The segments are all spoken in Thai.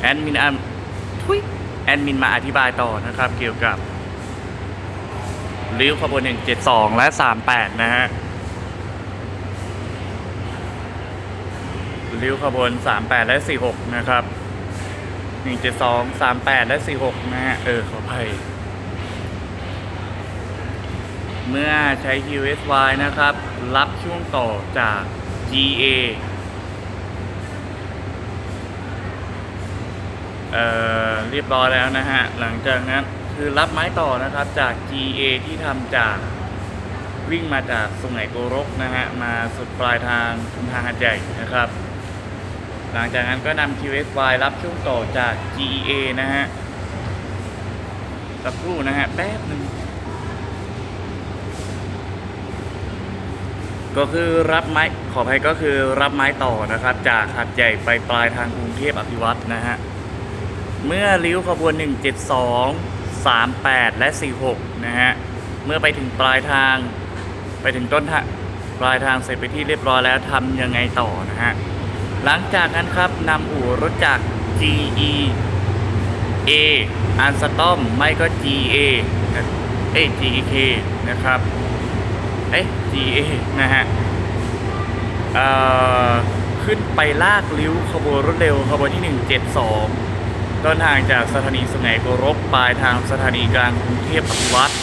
แอดมินอันทุยแอดมินมาอธิบายต่อนะครับ เกี่ยวกับริ้วขบวน 172 และ 38 นะฮะริ้วขบวน 38 และ 46 นะครับ 172 38 และ 46 นะฮะ เออ ขออภัย เมื่อใช้ QSY นะครับ รับช่วงต่อจาก GA เเรียบร้อยแล้วนะฮะ หลังจากนั้นคือรับไม้ต่อนะครับจาก GA ที่ทำจากวิ่งมาจากสุไหงโกรกนะฮะ มาสุดปลายทางชุมทางหัดใหญ่นะครับ หลังจากนั้นก็นำ QSY รับช่วงต่อจาก GA นะฮะสักครู่นะฮะ แป๊บหนึ่งก็คือรับไม้ขออภัยก็คือรับไม้ต่อนะครับ จากหัดใหญ่ไปปลายทางกรุงเทพอภิวัตรนะฮะ เมื่อริ้วขบวน 172 38 และ 46 นะฮะ เมื่อไปถึงปลายทาง ไปถึงต้นทางปลายทางเสร็จไปที่เรียบร้อยแล้วทำยังไงต่อนะฮะ หลังจากนั้นครับนำอู่รถจากร GE A อันสตอมไม่ก็ GA เอ้ GEK นะครับ เอ้ GA นะฮะขึ้นไปลากลิ้วขบวนรถเร็วขบวนที่ 172 ต้นทางจากสถานีสุไหงโกรกปลายทางสถานีกลางกรุงเทพอภิวัตร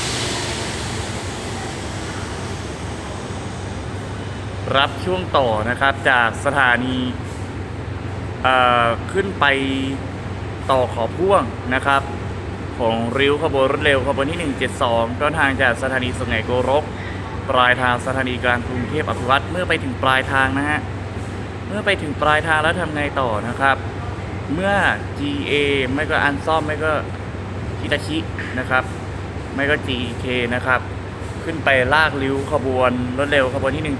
รับช่วงต่อนะครับจากสถานีขึ้นไปต่อขอพ่วงนะครับ ของริ้วขบวนรถเร็วขบวนที่ 172 ต้นทางจากสถานีสุไหงโกรกปลายทางสถานีกลางกรุงเทพอภิวัตรเมื่อไปถึงปลายทางนะฮะเมื่อไปถึงปลายทางแล้วทำไงต่อนะครับ เมื่อ GA ไม่ก็อันซ่อมไม่ก็ฮิตาชินะครับ ไม่ก็ GK นะครับ ขึ้นไปลากริ้วขบวนรถเร็วขบวนที่ 172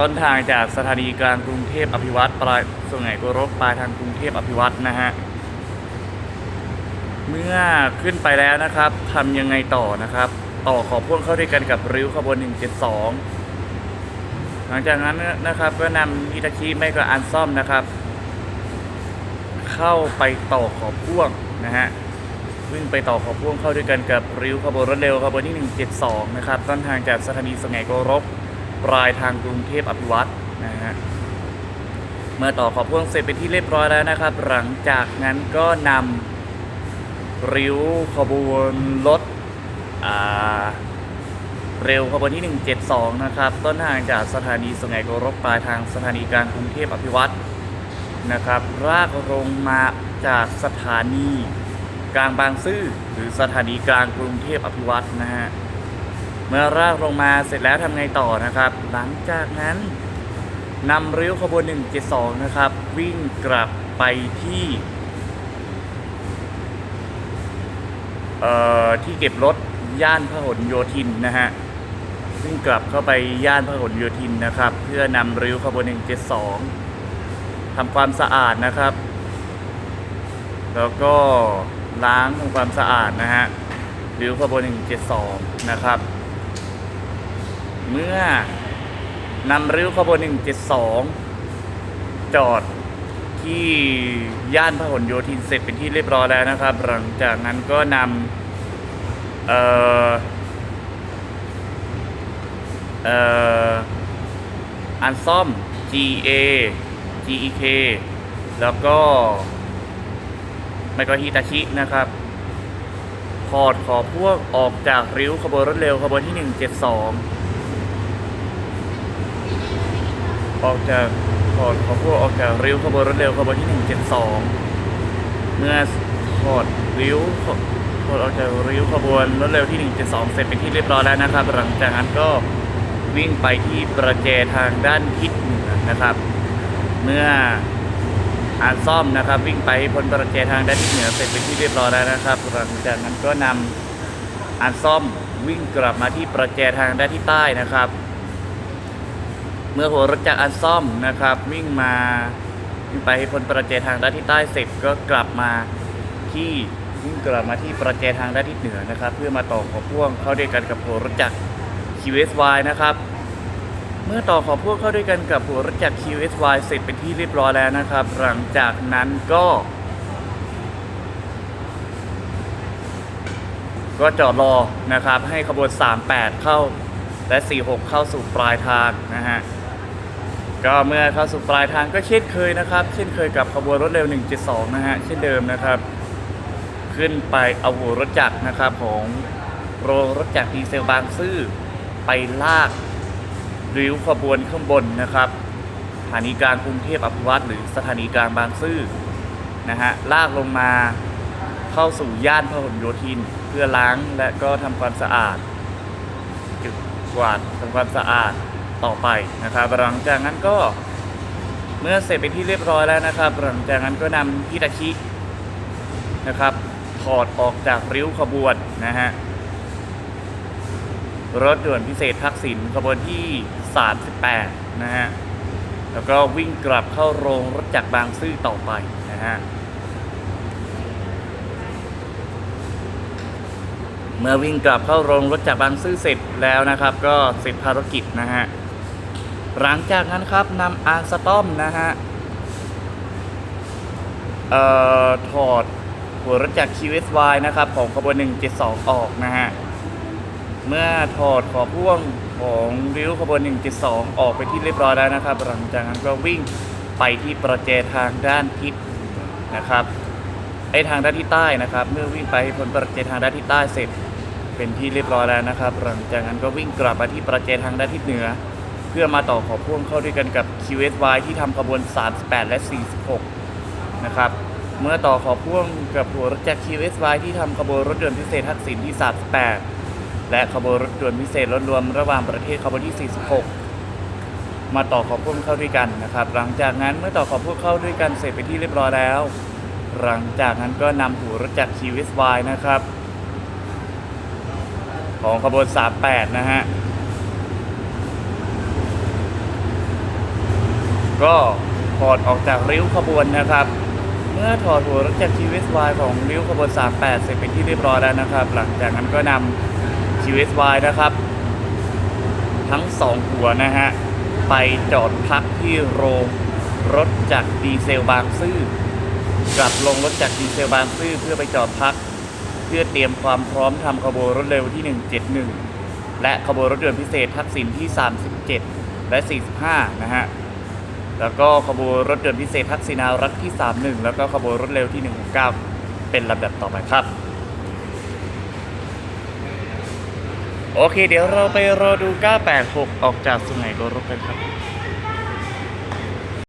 ต้นทางจากสถานีกลางกรุงเทพอภิวัตรปลายส่วนไหนก็รบปลายทางกรุงเทพอภิวัตรนะฮะเมื่อขึ้นไปแล้วนะครับทำยังไงต่อนะครับ ต่อขอพ่วงเข้าด้วยกันกับริ้วขบวน 172 หลังจากนั้นนะครับก็นำฮิตาชิไม่ก็อันซ่อมนะครับ เข้าไปต่อขอบพ่วงนะฮะวิ่งไปต่อขอบพ่วงเข้าด้วยกันกับริ้วขบวนรถเร็วขบวนที่ 172 นะครับ ต้นทางจากสถานีสงไหงโกรกปลายทางกรุงเทพอภิวัตรนะฮะเมื่อต่อขอบพ่วงเสร็จเป็นที่เรียบร้อยแล้วนะครับ หลังจากนั้นก็นำริ้วขบวนรถอ่า เร็วขบวนที่ 172 นะครับ ต้นทางจากสถานีสุไหงโกรกปลายทางสถานีกลางกรุงเทพอภิวัตรนะครับรากลงมาจากสถานีกลางบางซื่อหรือสถานีกลางกรุงเทพอภิวัตรนะฮะเมื่อรากลงมาเสร็จแล้วทำไงต่อนะครับ หลังจากนั้นนำริ้วขบวน 172 นะครับ วิ่งกลับไปที่เอ่อที่เก็บรถย่านพหลโยธินนะฮะ ซึ่งกลับเข้าไปย่านพหลโยธินนะครับ เพื่อนำริ้วขบวน 172ทำความสะอาดนะครับ แล้วก็ล้างทำความสะอาดนะฮะริ้วขบวน 172 นะครับ เมื่อนำริ้วขบวน 172 จอดที่ย่านพหลโยธินเสร็จเป็นที่เรียบร้อยแล้วนะครับ หลังจากนั้นก็นำเอ่อ เอ่ออันซ่อม GA GEK แล้วก็ไมโครฮิตาชินะครับถอดขอพวกออกจากริ้วขบวนรถเร็วขบวนที่ 172 ออกจากถอดขอพวกออกจากริ้วขบวนรถเร็วขบวนที่ 172 เมื่อถอดริ้วถอดออกจากริ้วขบวนรถเร็วที่ 172 เสร็จเป็นที่เรียบร้อยแล้วนะครับ หลังจากนั้นก็ วิ่งไปที่ประแจทางด้านทิศเหนือนะครับ เมื่ออาซ่อมนะครับ วิ่งไปพ้นประแจทางด้านทิศเหนือเสร็จเป็นที่เรียบร้อยแล้วนะครับหลังจากนั้นก็นำอาซ่อมวิ่งกลับมาที่ประแจทางด้านทิศใต้นะครับ เมื่อหัวรถจักรอันซ่อมนะครับ วิ่งมาวิ่งไปพ้นประแจทางด้านทิศใต้เสร็จก็กลับมาที่วิ่งกลับมาที่ประแจทางด้านทิศเหนือนะครับ เพื่อมาต่อขอพ่วงเข้าด้วยกันกับหัวรถจักร QSY นะครับ เมื่อต่อขอพ่วงเข้าด้วยกันกับหัวรถจักร QSY เสร็จเป็นที่เรียบร้อยแล้วนะครับ หลังจากนั้นก็ ก็จอดรอนะครับ ให้ขบวน 38 เข้าและ 46 เข้าสู่ปลายทางนะฮะก็เมื่อเข้าสู่ปลายทางก็เช่นเคยนะครับ เช่นเคยกับขบวนรถเร็ว 172 นะฮะ เช่นเดิมนะครับ ขึ้นไปเอาหัวรถจักรนะครับของโรงรถจักรดีเซลบางซื่อ ไปลากริ้วขบวนข้างบนนะครับสถานีกลางกรุงเทพอภิวัตรหรือสถานีกลางบางซื่อนะฮะลากลงมาเข้าสู่ย่านพหลโยธิน เพื่อล้างและก็ทำความสะอาดเก็บกวาดทำความสะอาดต่อไปนะครับหลังจากนั้นก็เมื่อเสร็จเป็นที่เรียบร้อยแล้วนะครับ หลังจากนั้นก็นำฮิตาชินะครับถอดออกจากริ้วขบวนนะฮะ รถด่วนพิเศษทักษิณขบวนที่ 38 นะฮะ แล้วก็วิ่งกลับเข้าโรงรถจักรบางซื่อต่อไปนะฮะ เมื่อวิ่งกลับเข้าโรงรถจักรบางซื่อเสร็จแล้วนะครับ ก็เสร็จภารกิจนะฮะ หลังจากนั้นครับนำอาร์สตอมนะฮะเอ่อถอดหัวรถจักร QSY นะครับ ของขบวน 172 ออกนะฮะ เมื่อถอดขอพ่วงของริ้วขบวน 172 ออกไปที่เรียบร้อยแล้วนะครับ หลังจากนั้นก็วิ่งไปที่ประแจทางด้านทิศนะครับไอทางด้านทิศใต้นะครับ เมื่อวิ่งไปพ้นประแจทางด้านทิศใต้เสร็จเป็นที่เรียบร้อยแล้วนะครับ หลังจากนั้นก็วิ่งกลับมาที่ประแจทางด้านทิศเหนือ เพื่อมาต่อขอพ่วงเข้าด้วยกันกับ QSY ที่ทำขบวน 38 และ 46 นะครับเมื่อต่อขอพ่วงกับหัวรถจักร QSY ที่ทำขบวนรถยนต์พิเศษทักษิณที่ 38 และขบวนรถยนต์พิเศษรถรวมระหว่างประเทศขบวนที่ 46 มาต่อขอบพ่วงเข้าด้วยกันนะครับ หลังจากนั้นเมื่อต่อขอบพ่วงเข้าด้วยกันเสร็จไปที่เรียบร้อยแล้ว หลังจากนั้นก็นำหัวรถจักร QSY นะครับ ของขบวน 38 นะฮะ ก็ถอดออกจากริ้วขบวนนะครับเมื่อถอดหัวรถจักร QSY ของริ้วขบวน 38 เสร็จเป็นที่เรียบร้อยแล้วนะครับ หลังจากนั้นก็นำ QSY นะครับ ทั้งสองหัวนะฮะ ไปจอดพักที่โรงรถจักดีเซลบางซื่อกลับลงรถจักดีเซลบางซื่อเพื่อไปจอดพัก เพื่อเตรียมความพร้อมทำขบวนรถเร็วที่ 171 และขบวนรถยนต์พิเศษทักษิณที่ 37 และ 45 นะฮะ แล้วก็ขบวนรถยนต์พิเศษทักษิณารักที่ 31 แล้วก็ขบวนรถเร็วที่ 169 เป็นลำดับต่อไปครับ โอเค เดี๋ยวเราไปรอดู 986 ออกจากสุไหงโกรกกันครับ